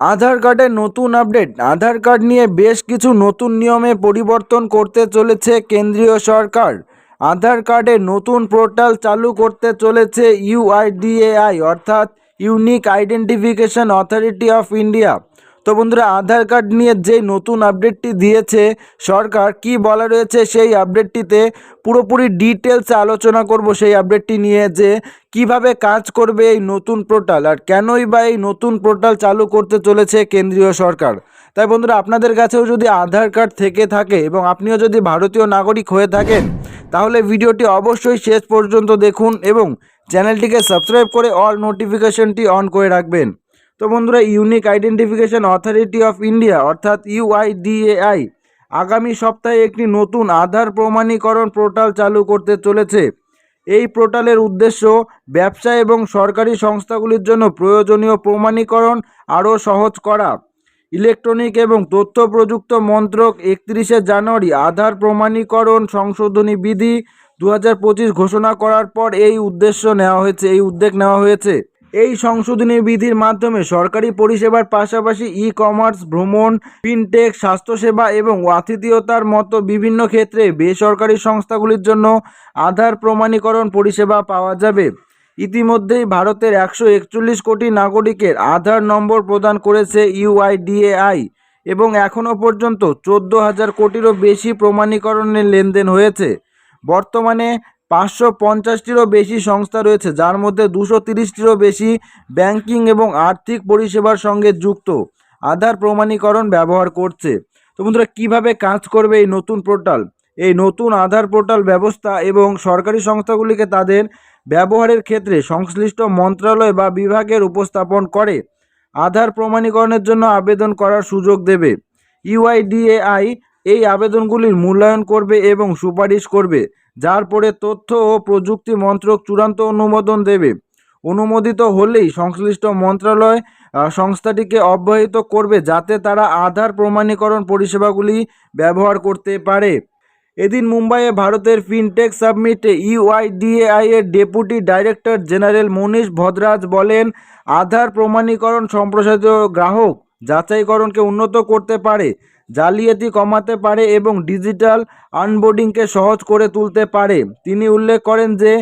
আধার কার্ডের নতুন আপডেট। আধার কার্ড নিয়ে বেশ কিছু নতুন নিয়মে পরিবর্তন করতে চলেছে কেন্দ্রীয় সরকার। আধার কার্ডে নতুন পোর্টাল চালু করতে চলেছে ইউআইডিএআই, অর্থাৎ unique identification authority of India. তো বন্ধুরা, আধার কার্ড নিয়ে যে নতুন আপডেটটি দিয়েছে সরকার, কি বলা রয়েছে সেই আপডেটটিতে পুরোপুরি ডিটেলসে আলোচনা করব সেই আপডেটটি নিয়ে যে কীভাবে কাজ করবে এই নতুন পোর্টাল আর কেনই বা এই নতুন পোর্টাল চালু করতে চলেছে কেন্দ্রীয় সরকার। তাই বন্ধুরা, আপনাদের কাছেও যদি আধার কার্ড থেকে থাকে এবং আপনিও যদি ভারতীয় নাগরিক হয়ে থাকেন, তাহলে ভিডিওটি অবশ্যই শেষ পর্যন্ত দেখুন এবং চ্যানেলটিকে সাবস্ক্রাইব করে অল নোটিফিকেশনটি অন করে রাখবেন। তো বন্ধুরা unique identification authority of India অর্থাৎ ইউআইডিএআই আগামী সপ্তাহে একটি নতুন আধার প্রমাণীকরণ পোর্টাল চালু করতে চলেছে। এই পোর্টালের উদ্দেশ্য ব্যবসা এবং সরকারি সংস্থাগুলির জন্য প্রয়োজনীয় প্রমাণীকরণ আরও সহজ করা। ইলেকট্রনিক এবং তথ্য প্রযুক্ত মন্ত্রক একত্রিশে জানুয়ারি আধার প্রমাণীকরণ সংশোধনী বিধি দু হাজার পঁচিশ ঘোষণা করার পর এই উদ্দেশ্য নেওয়া হয়েছে, এই উদ্যোগ নেওয়া হয়েছে। এই সংশোধনী বিধির মাধ্যমে সরকারি পরিষেবার পাশাপাশি ই কমার্স ভ্রমণ, ফিনটেক, স্বাস্থ্যসেবা এবং আতিথেয়তার মতো বিভিন্ন ক্ষেত্রে বেসরকারি সংস্থাগুলির জন্য আধার প্রমাণীকরণ পরিষেবা পাওয়া যাবে। ইতিমধ্যেই ভারতের একশো একচল্লিশ কোটি নাগরিকের আধার নম্বর প্রদান করেছে ইউআইডিএআই এবং এখনও পর্যন্ত চোদ্দ হাজার কোটিরও বেশি প্রমাণীকরণের লেনদেন হয়েছে। বর্তমানে পাঁচশো পঞ্চাশটিরও বেশি সংস্থা রয়েছে, যার মধ্যে দুশো তিরিশটিরও বেশি ব্যাংকিং এবং আর্থিক পরিষেবার সঙ্গে যুক্ত। আধার প্রমাণীকরণ ব্যবহার করছে। তো বন্ধুরা, কীভাবে কাজ করবে এই নতুন পোর্টাল? এই নতুন আধার পোর্টাল ব্যবস্থা এবং সরকারি সংস্থাগুলিকে তাদের ব্যবহারের ক্ষেত্রে সংশ্লিষ্ট মন্ত্রণালয় বা বিভাগের উপস্থাপন করে আধার প্রমাণীকরণের জন্য আবেদন করার সুযোগ দেবে। ইউআইডিএআই এই আবেদনগুলির মূল্যায়ন করবে এবং সুপারিশ করবে। যার পরে তথ্য ও প্রযুক্তি মন্ত্রক চূড়ান্ত অনুমোদন দেবে। অনুমোদিত হলেই সংশ্লিষ্ট মন্ত্রণালয় সংস্থাটিকে অব্যাহত করবে যাতে তারা আধার প্রমাণীকরণ পরিষেবাগুলি ব্যবহার করতে পারে। এদিন মুম্বাইয়ে ভারতের ফিনটেক সাবমিটে ইউআইডিএআই এর deputy director general Manish Bhadraj বলেন, আধার প্রমাণীকরণ সম্প্রসারিত গ্রাহক যাচাইকরণকে উন্নত করতে পারে, জালিয়াতি কমাতে পারে এবং ডিজিটাল আনবোর্ডিংকে সহজ করে তুলতে পারে। তিনি উল্লেখ করেন যে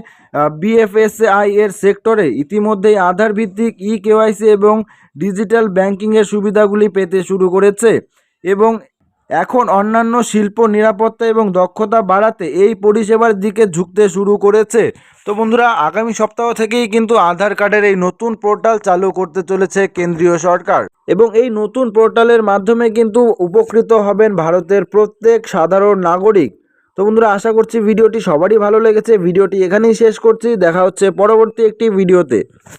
বিএফএসআই এর সেক্টরে ইতিমধ্যেই আধার ভিত্তিক ই কেওয়াইসি এবং ডিজিটাল ব্যাংকিংয়ের সুবিধাগুলি পেতে শুরু করেছে এবং এখন অন্যান্য শিল্প নিরাপত্তা এবং দক্ষতা বাড়াতে এই পরিষেবার দিকে ঝুঁকতে শুরু করেছে। তো বন্ধুরা, আগামী সপ্তাহ থেকেই কিন্তু আধার কার্ডের এই নতুন পোর্টাল চালু করতে চলেছে কেন্দ্রীয় সরকার। এবং এই নতুন পোর্টালের মাধ্যমে কিন্তু উপকৃত হবেন ভারতের প্রত্যেক সাধারণ নাগরিক। তো বন্ধুরা, আশা করছি ভিডিওটি সবারই ভালো লেগেছে। ভিডিওটি এখানেই শেষ করছি। দেখা হচ্ছে পরবর্তী একটি ভিডিওতে।